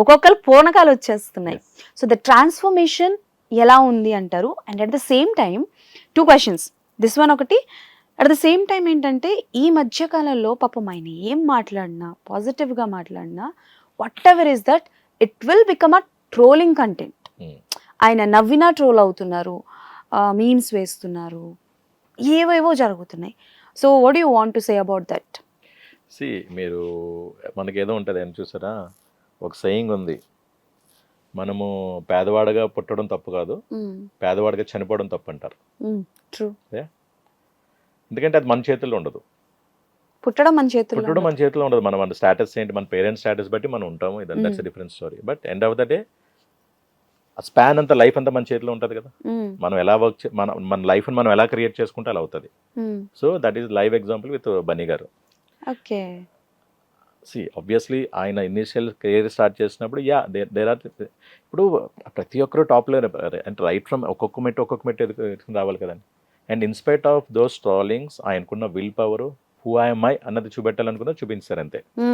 ఒక్కొక్కరు పూనకాలు వచ్చేస్తున్నాయి. So the transformation ఎలా ఉంది అంటారు? And at the same time two questions this one ఒకటి అట్ ద సేమ్ టైం ఏంటంటే ఈ మధ్య కాలంలో పాపం ఆయన ఏం మాట్లాడినా పాజిటివ్గా మాట్లాడినా whatever is that it will become a trolling content. ఆయన నవ్వినా ట్రోల్ అవుతున్నారు మీమ్స్ వేస్తున్నారు ఏవేవో జరుగుతున్నాయి. So what you want to say about that see మీరు మనకి ఏదో ఉంటుంది అని చూసారా? ఒక సెయింగ్ ఉంది. మనము పేదవాడిగా పుట్టడం తప్పు కాదు. పేదవాడిగా చనిపోవడం తప్పు అంటారు. ట్రూ ఎందుకంటే అది మన చేతుల్లో ఉండదు. పుట్టడం మన చేతుల్లో పుట్టడం మన చేతిలో ఉండదు. మన మన స్టాటస్ ఏంటి? మన పేరెంట్స్ స్టాటస్ బట్టి మనం ఉంటాము. ఇదంతా that's. Different story but end of the day ఆ స్పాన్ అంతా లైఫ్ అంతా మన చేతిలో ఉంటుంది కదా. మనం ఎలా వర్క్ మన మన లైఫ్ని మనం ఎలా క్రియేట్ చేసుకుంటే అలా అవుతుంది. So that is live example with Bunny garu. Okay see obviously ఆయన ఇనిషియల్ కెరీర్ స్టార్ట్ చేసినప్పుడు యా దేర్ ఆర్ ఇప్పుడు ప్రతి ఒక్కరు టాప్లో అంటే రైట్ ఫ్రమ్ ఒక్కొక్క మెట్టు ఒక్కొక్క మెట్టు ఎదుగు రావాలి కదండి. And in spite of those trollings ఆయనకున్న will power who I'm I అన్నది చూపెట్టాలనుకున్నా చూపించారు అంతే. Hmm.